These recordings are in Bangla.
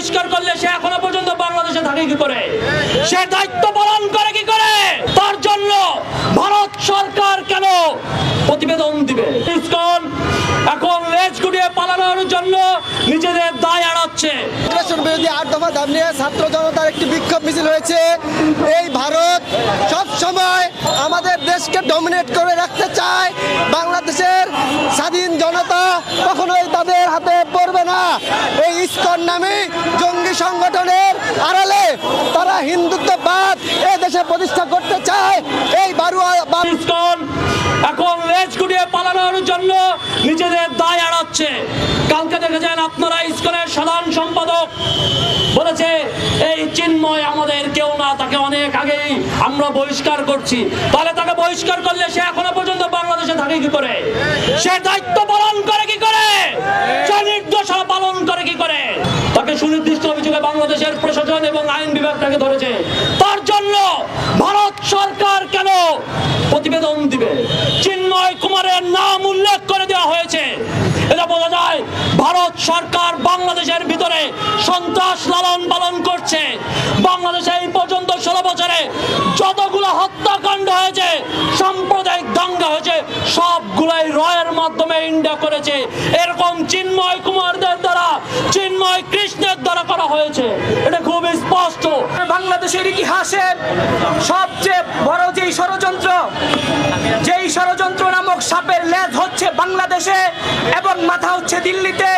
বহিষ্কার করলে সে এখনও পর্যন্ত বাংলাদেশে থাকে কি করে? সে দায়িত্ব পালন করে কি করে? তার জন্য ভারত সরকার কেন প্রতিবেদন দিবে? এখন লেজ গুটিয়ে পালানোর জন্য নিজেদের দায় আড়াচ্ছে বিরোধী আট দফা দাবি নিয়ে ছাত্র জনতার একটি বিক্ষোভ মিছিল হয়েছে। এই ভারত সব সময় আমাদের দেশকে ডমিনেট করে রাখতে চায়। বাংলাদেশের স্বাধীন জনতা কখনোই তাদের হাতে না এই ইস্কন নামে জঙ্গি সংগঠনের আড়ালে তারা হিন্দুত্ববাদ এ দেশে প্রতিষ্ঠা করতে চায়। এই বারুয়া ইসকন এখন লেজ পালানোর জন্য নিজেদের দায় কালকে আপনারা ইসকনের সাধারণ সম্পাদক বলেছে, এই চিন্ময় আমাদের কেউ না, তাকে অনেক আগেই আমরা বহিষ্কার করছি। তাহলে তাকে বহিষ্কার করলে সে এখনও পর্যন্ত বাংলাদেশে থাকে কি করে? সে দায়িত্ব পালন করে বিভাগ তাকে ধরেছে। তার জন্য ভারত সরকার কেন প্রতিবেদন দিবে? চিন্ময় কুমারের নাম উল্লেখ করে দেওয়া হয়েছে। এটা বোঝা যায় ভারত সরকার বাংলাদেশের ভিতরে সন্ত্রাস লালন পালন করছে। বাংলাদেশে এই পর্যন্ত ষোলো বছরে যতগুলো হত্যাকাণ্ড হয়েছে, সাম্প্রদায়িক দাঙ্গা হয়েছে, সবগুলাই রয়ের মাধ্যমে ইন্ডিয়া করেছে। এরকম চিন্ময় কুমারদের চিন্ময় কৃষ্ণের দ্বারা করা হয়েছে। এটা খুব স্পষ্ট। বাংলাদেশের ইতিহাসে সবচেয়ে বড় যেই ষড়যন্ত্র যেই ষড়যন্ত্র নামক সাপের লেজ হচ্ছে বাংলাদেশে এবং মাথা হচ্ছে দিল্লিতে,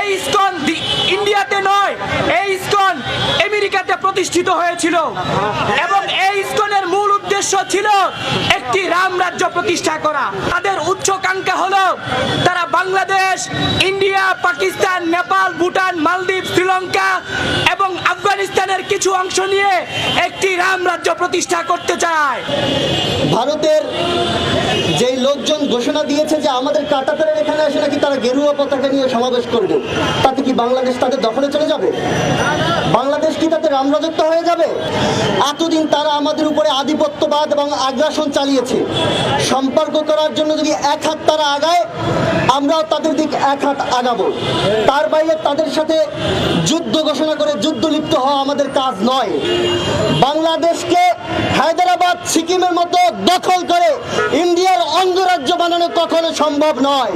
এই স্কন ইন্ডিয়াতে নয়, এই স্কন আমেরিকাতে প্রতিষ্ঠিত হয়েছিল। এবং এই মূল উদ্দেশ্য ছিল একটি রাম রাজ্য প্রতিষ্ঠা করা। তাদের উচ্চকাঙ্ক্ষা হলো তারা বাংলাদেশ, ইন্ডিয়া, পাকিস্তান, নেপাল, ভুটান, মালদ্বীপ, শ্রীলঙ্কা এবং আফগানিস্তানের কিছু অংশ নিয়ে একটি রাম রাজ্য প্রতিষ্ঠা করতে চায়। ভারতের যেই লোকজন ঘোষণা দিয়েছে যে আমাদের কাটাতারের এখানে আসে নাকি তারা গেরুয়া পতাকা নিয়ে সমাবেশ করবে, তাতে কি বাংলাদেশ তাদের দখলে চলে যাবে? বাংলাদেশ কি তাতে রামরাজত্ব হয়ে যাবে? এতদিন তারা আমাদের উপরে আধিপত্যবাদ এবং আগ্রাসন চালিয়েছে। সম্পর্ক করার জন্য যদি এক হাত তারা আগায়, আমরাও তাদের দিক এক হাত আগাবো। তার বাইরে তাদের সাথে যুদ্ধ ঘোষণা করে যুদ্ধ লিপ্ত হওয়া আমাদের কাজ নয়। বাংলাদেশকে হায়দ্রাবাদ, সিকিমের মতো দখল করে ইন্ডিয়ার বানানো কখনো সম্ভব নয়।